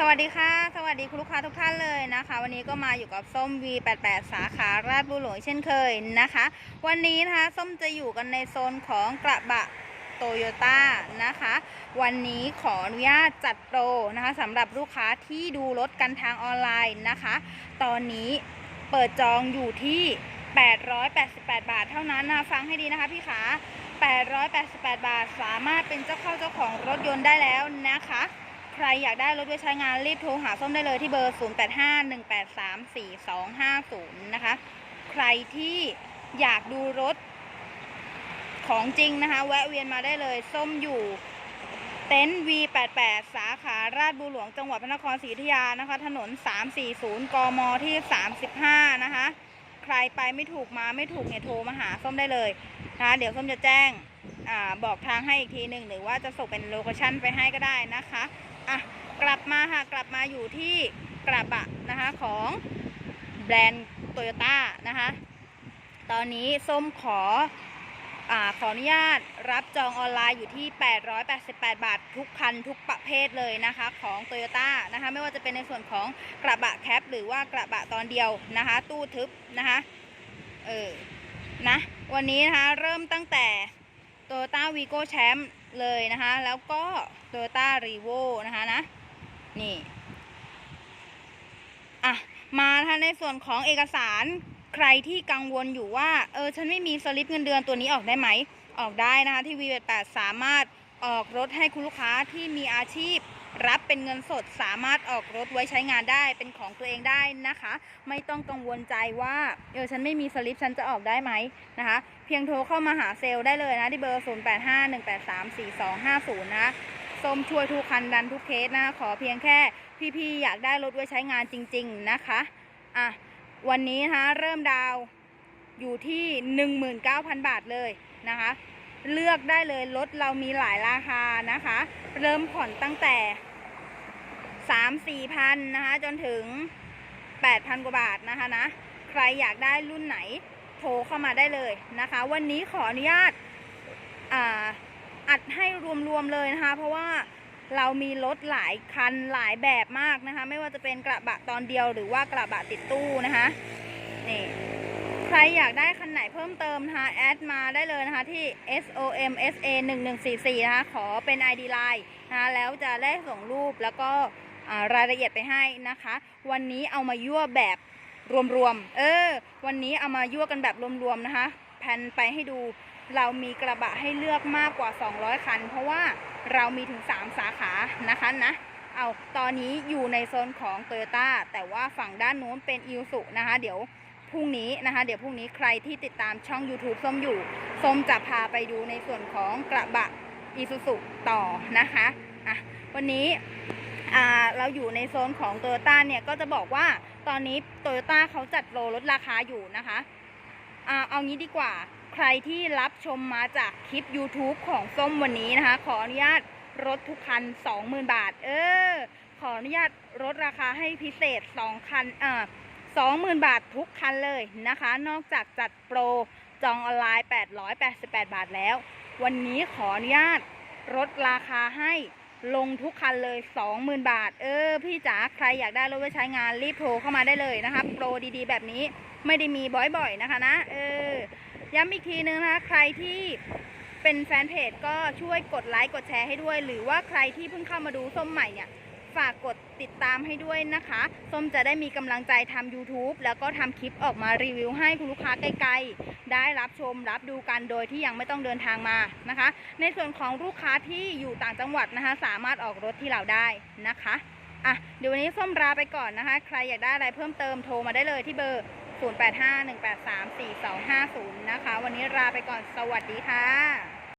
สวัสดีค่ะ สวัสดีคุณลูกค้าทุกท่านเลยนะคะ วันนี้ก็มาอยู่กับส้ม V88 สาขาราชบุรีหลวงเช่นเคยนะคะ วันนี้นะคะส้มจะอยู่กันในโซนของกระบะโตโยต้านะคะ วันนี้ขออนุญาตจัดโปรนะคะสำหรับลูกค้าที่ดูรถกันทางออนไลน์นะคะ ตอนนี้เปิดจองอยู่ที่ 888 บาทเท่านั้นนะฟังให้ดีนะคะพี่ขา888 บาทสามารถเป็นเจ้าเข้าเจ้าของรถยนต์ได้แล้วนะคะ ใครอยากได้รถไว้ใช้งานรีบโทรหาส้มได้เลยที่เบอร์ 0851834250 นะคะ ใครที่อยากดูรถของจริงนะคะ แวะเวียนมาได้เลย ส้มอยู่เต็นท์ V88 สาขาราชบุรีหลวงจังหวัดพระนครศรีอยุธยานะคะ ถนน 340 กมที่ 35 นะคะ ใครไปไม่ถูกมาไม่ถูกเนี่ยโทรมาหาส้มได้เลยนะคะเดี๋ยวส้มจะแจ้งอบอกทางให้อีกทีหนึ่งหรือว่าจะส่งเป็นโลเคชั่นไปให้ก็ได้นะคะ อะกลับมาค่ะกลับมาอยู่ที่กระบะนะคะของแบรนด์โตโยต้านะคะ ตอนนี้ส้มขออาขออนุญาตรับจองออนไลน์อยู่ที่ 888 บาท ทุกคันทุกประเภทเลยนะคะของ t o y ยต้นะคะไม่ว่าจะเป็นในส่วนของกระบะแคปหรือว่ากระบะตอนเดียวนะคะ ตู้ทึบนะคะเออนะวันนี้นะคะเริ่มตั้งแต่ โตโยต้าวีโก้แชมป์เลยนะคะ แล้วก็โตโยต้ารีโวนะคะนะ นี่อะมานะคะในส่วนของเอกสารใครที่กังวลอยู่ว่า เออ ฉันไม่มีสลิปเงินเดือนตัวนี้ออกได้ไหม ออกได้นะคะ ที่วีแปดสามารถออกรถให้คุณลูกค้าที่มีอาชีพ รับเป็นเงินสดสามารถออกรถไว้ใช้งานได้เป็นของตัวเองได้นะคะ ไม่ต้องกังวลใจว่าเออฉันไม่มีสลิปฉันจะออกได้ไหมนะคะ เพียงโทรเข้ามาหาเซลล์ได้เลยนะที่เบอร์ 0851834250 นะส้มช่วยทุกคันดันทุกเคสนะขอเพียงแค่พี่ๆอยากได้รถไว้ใช้งานจริง ๆนะคะอะวันนี้นะคะเริ่มดาวอยู่ที่ 19,000 บาทเลยนะคะ เลือกได้เลยรถเรามีหลายราคานะคะ เริ่มผ่อนตั้งแต่ สามสี่พันนะคะ จนถึงแปดพันกว่าบาทนะคะนะ ใครอยากได้รุ่นไหนโทรเข้ามาได้เลยนะคะ วันนี้ขออนุญาตอ,าอัดให้รวมๆเลยนะคะ เพราะว่าเรามีรถหลายคันหลายแบบมากนะคะ ไม่ว่าจะเป็นกระบะตอนเดียวหรือว่ากระบะติดตู้นะคะนี่ใครอยากได้คันไหนเพิ่มเติมนะคะแอดมาได้เลยนะคะที่ som sa 1 1 4 4นะคะขอเป็น id line นะคะแล้วจะได้ส่งรูปแล้วก็ รายละเอียดไปให้นะคะ วันนี้เอามายั่วแบบรวมๆ เออ วันนี้เอามายั่วกันแบบรวมๆ นะคะ แผ่นไปให้ดู เรามีกระบะให้เลือกมากกว่า 200 คัน เพราะว่าเรามีถึง 3 สาขานะคะนะ เอาตอนนี้อยู่ในโซนของ t o y ยต้าแต่ว่าฝั่งด้านโน้นเป็นอิวสุนะคะ เดี๋ยวพรุ่งนี้นะคะ เดี๋ยวพรุ่งนี้ใครที่ติดตามช่อง YouTube ส้มอยู่ ส้มจะพาไปดูในส่วนของกระบะอีซูซุต่อนะคะ อะ วันนี้ เราอยู่ในโซนของโตโยต้าเนี่ยก็จะบอกว่าตอนนี้โตโยต้าเขาจัดโปรลดราคาอยู่นะคะอาเอางี้ดีกว่าใครที่รับชมมาจากคลิป YouTube ของส้มวันนี้นะคะ ขออนุญาตรถทุกคัน 20,000 บาท เออ ขออนุญาตลดราคาให้พิเศษ 2 คันอ่า20,000 บาททุกคันเลยนะคะ นอกจากจัดโปรจองออนไลน์ 888 บาทแล้ว วันนี้ขออนุญาตลดราคาให้ ลงทุกคันเลย 20,000 บาท เออ พี่จ๋าใครอยากได้รถไว้ใช้งานรีบโทรเข้ามาได้เลยนะคะ โปรดีๆ แบบนี้ไม่ได้มีบ่อยๆนะคะนะ เออ ย้ำอีกทีนึงนะคะ ใครที่เป็นแฟนเพจก็ช่วยกดไลค์กดแชร์ให้ด้วย หรือว่าใครที่เพิ่งเข้ามาดูส้มใหม่เนี่ย ฝากกดติดตามให้ด้วยนะคะ ส้มจะได้มีกำลังใจทำ YouTube แล้วก็ทำคลิปออกมารีวิวให้คุณลูกค้าไกลๆ ได้รับชมรับดูกันโดยที่ยังไม่ต้องเดินทางมานะคะ ในส่วนของลูกค้าที่อยู่ต่างจังหวัดนะคะ สามารถออกรถที่เราได้นะคะอะเดี๋ยววันนี้ส้มลาไปก่อนนะคะ ใครอยากได้อะไรเพิ่มเติมโทรมาได้เลยที่เบอร์ 0851834250 นะคะ วันนี้ลาไปก่อนสวัสดีค่ะ